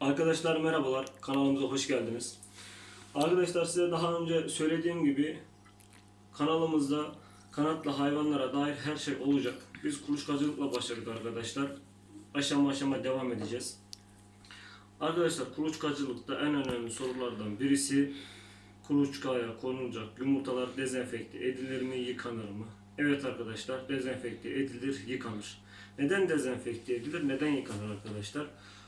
Arkadaşlar merhabalar, kanalımıza hoş geldiniz. Arkadaşlar size daha önce söylediğim gibi kanalımızda kanatlı hayvanlara dair her şey olacak. Biz kuluçkacılıkla başladık arkadaşlar. Aşama aşama devam edeceğiz. Arkadaşlar kuluçkacılıkta en önemli sorulardan birisi kuluçkaya konulacak yumurtalar dezenfekte edilir mi, yıkanır mı? Evet arkadaşlar dezenfekte edilir, yıkanır. Neden dezenfekte edilir, neden yıkanır arkadaşlar? Arkadaşlar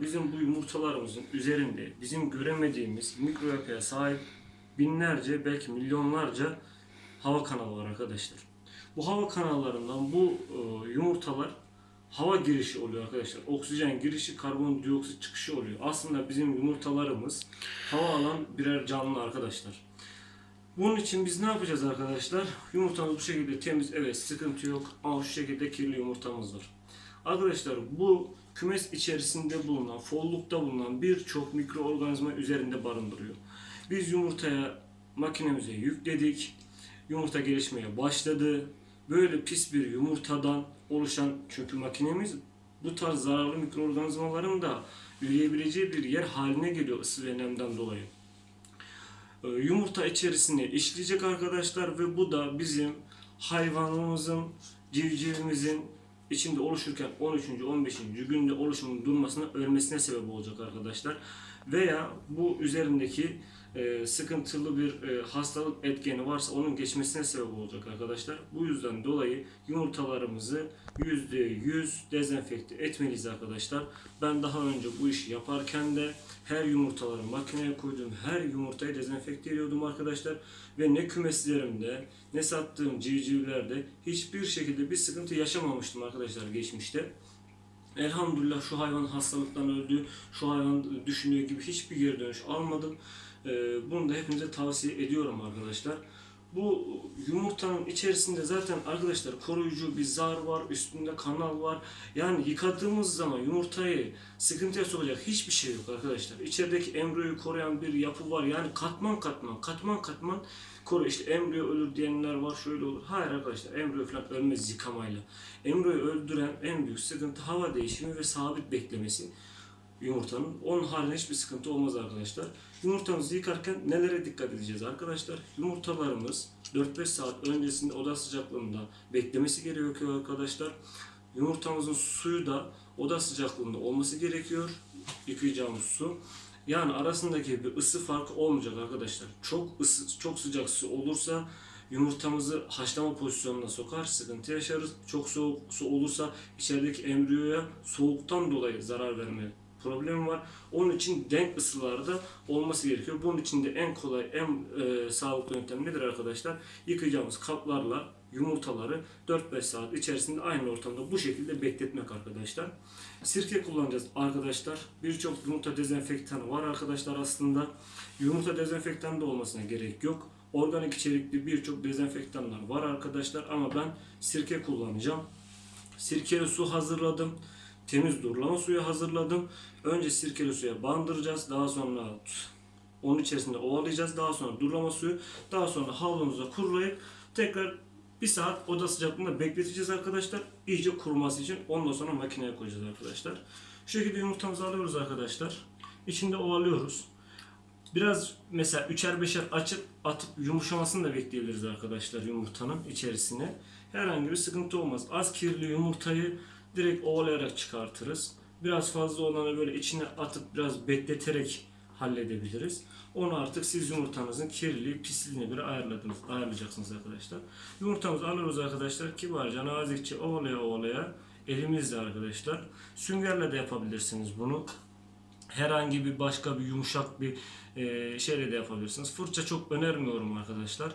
bizim bu yumurtalarımızın üzerinde bizim göremediğimiz mikro yapıya sahip binlerce belki milyonlarca hava kanalı var arkadaşlar. Bu hava kanallarından bu e, yumurtalar hava girişi oluyor arkadaşlar. Oksijen girişi, karbondioksit çıkışı oluyor. Aslında bizim yumurtalarımız hava alan birer canlı arkadaşlar. Bunun için biz ne yapacağız arkadaşlar? Yumurtamız bu şekilde temiz, evet sıkıntı yok ama şu şekilde kirli yumurtamız var. Arkadaşlar bu kümes içerisinde bulunan, follukta bulunan birçok mikroorganizma üzerinde barındırıyor. Biz yumurtaya makinemize yükledik. Yumurta gelişmeye başladı. Böyle pis bir yumurtadan oluşan çünkü makinemiz bu tarz zararlı mikroorganizmaların da üreyebileceği bir yer haline geliyor ısı ve nemden dolayı. Ee, Yumurta içerisine işleyecek arkadaşlar ve bu da bizim hayvanımızın, civcivimizin içinde oluşurken 13. 15. günde oluşumun durmasına ölmesine sebep olacak arkadaşlar. Veya bu üzerindeki e, sıkıntılı bir e, hastalık etkeni varsa onun geçmesine sebep olacak arkadaşlar. Bu yüzden dolayı yumurtalarımızı %100 dezenfekte etmeliyiz arkadaşlar. Ben daha önce bu işi yaparken de her yumurtaları makineye koyduğum her yumurtayı dezenfekte ediyordum arkadaşlar. Ve ne kümeslerimde ne sattığım civcivlerde hiçbir şekilde bir sıkıntı yaşamamıştım arkadaşlar geçmişte. Elhamdülillah şu hayvan hastalıktan öldü, şu hayvan düşünüyor gibi hiçbir geri dönüş almadım. Ee, bunu da hepinize tavsiye ediyorum arkadaşlar. Bu yumurtanın içerisinde zaten arkadaşlar koruyucu bir zar var, üstünde kanal var. Yani yıkadığımız zaman yumurtayı sıkıntıya sokacak hiçbir şey yok arkadaşlar. İçerideki embriyoyu koruyan bir yapı var. Yani katman katman, katman katman koruyor. İşte embriyo ölür diyenler var, şöyle olur. Hayır arkadaşlar, embriyo falan ölmez yıkamayla. Embriyoyu öldüren en büyük sıkıntı hava değişimi ve sabit beklemesi yumurtanın. Onun haricinde hiçbir sıkıntı olmaz arkadaşlar. Yumurtamızı yıkarken nelere dikkat edeceğiz arkadaşlar? Yumurtalarımız 4-5 saat öncesinde oda sıcaklığında beklemesi gerekiyor arkadaşlar. Yumurtamızın suyu da oda sıcaklığında olması gerekiyor. Yıkayacağımız su. Yani arasındaki bir ısı farkı olmayacak arkadaşlar. Çok ısı, çok sıcak su olursa yumurtamızı haşlama pozisyonuna sokar, sıkıntı yaşarız. Çok soğuk su olursa içerideki embriyoya soğuktan dolayı zarar verme problemi var. Onun için denk ısılarda olması gerekiyor. Bunun için de en kolay, en e, sağlıklı yöntem nedir arkadaşlar? Yıkayacağımız kaplarla yumurtaları 4-5 saat içerisinde aynı ortamda bu şekilde bekletmek arkadaşlar. Sirke kullanacağız arkadaşlar. Birçok yumurta dezenfektanı var arkadaşlar aslında. Yumurta dezenfektanı da olmasına gerek yok. Organik içerikli birçok dezenfektanlar var arkadaşlar ama ben sirke kullanacağım. Sirkeli su hazırladım. Temiz durulama suyu hazırladım. Önce sirkeli suya bandıracağız. Daha sonra onun içerisinde ovalayacağız. Daha sonra durulama suyu. Daha sonra havlumuza kurulayıp tekrar bir saat oda sıcaklığında bekleteceğiz arkadaşlar. İyice kuruması için. Ondan sonra makineye koyacağız arkadaşlar. Şu şekilde yumurtamızı alıyoruz arkadaşlar. İçinde ovalıyoruz. Biraz mesela üçer beşer açıp atıp yumuşamasını da bekleyebiliriz arkadaşlar yumurtanın içerisine. Herhangi bir sıkıntı olmaz. Az kirli yumurtayı direkt ovalayarak çıkartırız. Biraz fazla olanı böyle içine atıp biraz bekleterek halledebiliriz. Onu artık siz yumurtanızın kirliliği, pisliğine göre ayarladınız, ayarlayacaksınız arkadaşlar. Yumurtamızı alıyoruz arkadaşlar. Kibarca, nazikçe ovalaya ovalaya elimizle arkadaşlar. Süngerle de yapabilirsiniz bunu herhangi bir başka bir yumuşak bir e, şeyle de yapabilirsiniz. Fırça çok önermiyorum arkadaşlar.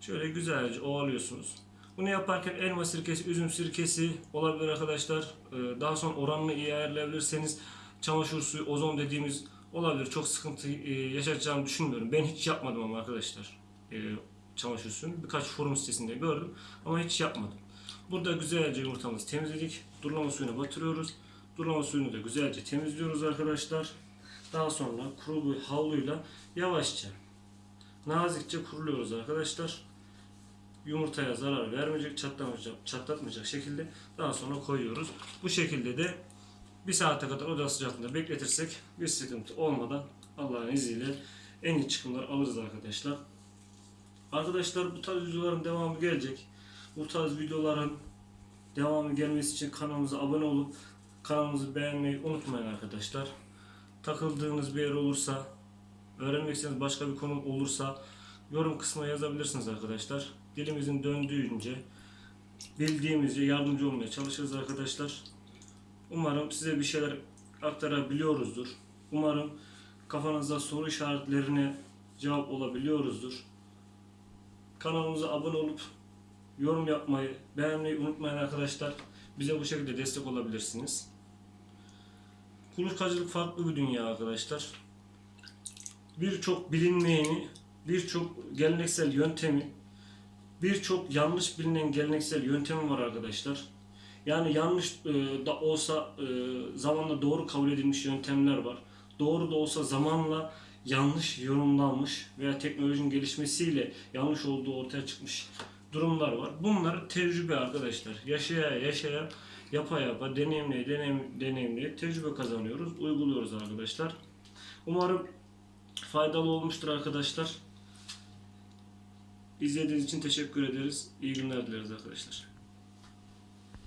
Şöyle güzelce ovalıyorsunuz. Bunu yaparken elma sirkesi, üzüm sirkesi olabilir arkadaşlar. E, daha sonra oranını iyi ayarlayabilirseniz çamaşır suyu, ozon dediğimiz olabilir. Çok sıkıntı e, yaşayacağımı düşünmüyorum. Ben hiç yapmadım ama arkadaşlar. E, çamaşır suyunu birkaç forum sitesinde gördüm ama hiç yapmadım. Burada güzelce yumurtamızı temizledik. Durulama suyuna batırıyoruz. Durulama suyunu da güzelce temizliyoruz arkadaşlar. Daha sonra kuru bir havluyla yavaşça nazikçe kuruluyoruz arkadaşlar. Yumurtaya zarar vermeyecek, çatlamayacak, çatlatmayacak şekilde daha sonra koyuyoruz. Bu şekilde de bir saate kadar oda sıcaklığında bekletirsek bir sıkıntı olmadan Allah'ın izniyle en iyi çıkımlar alırız arkadaşlar. Arkadaşlar bu tarz videoların devamı gelecek. Bu tarz videoların devamı gelmesi için kanalımıza abone olup kanalımızı beğenmeyi unutmayın arkadaşlar. Takıldığınız bir yer olursa, öğrenmek istediğiniz başka bir konu olursa yorum kısmına yazabilirsiniz arkadaşlar. Dilimizin döndüğünce bildiğimizce yardımcı olmaya çalışırız arkadaşlar. Umarım size bir şeyler aktarabiliyoruzdur. Umarım kafanızda soru işaretlerine cevap olabiliyoruzdur. Kanalımıza abone olup yorum yapmayı, beğenmeyi unutmayın arkadaşlar. Bize bu şekilde destek olabilirsiniz. Kuluçkacılık farklı bir dünya arkadaşlar. Birçok bilinmeyeni, birçok geleneksel yöntemi, birçok yanlış bilinen geleneksel yöntemi var arkadaşlar. Yani yanlış e, da olsa e, zamanla doğru kabul edilmiş yöntemler var. Doğru da olsa zamanla yanlış yorumlanmış veya teknolojinin gelişmesiyle yanlış olduğu ortaya çıkmış durumlar var. Bunlar tecrübe arkadaşlar. Yaşaya yaşaya, yapa yapa, deneyimleye deneyim, deneyimleye tecrübe kazanıyoruz, uyguluyoruz arkadaşlar. Umarım faydalı olmuştur arkadaşlar. İzlediğiniz için teşekkür ederiz. İyi günler dileriz arkadaşlar.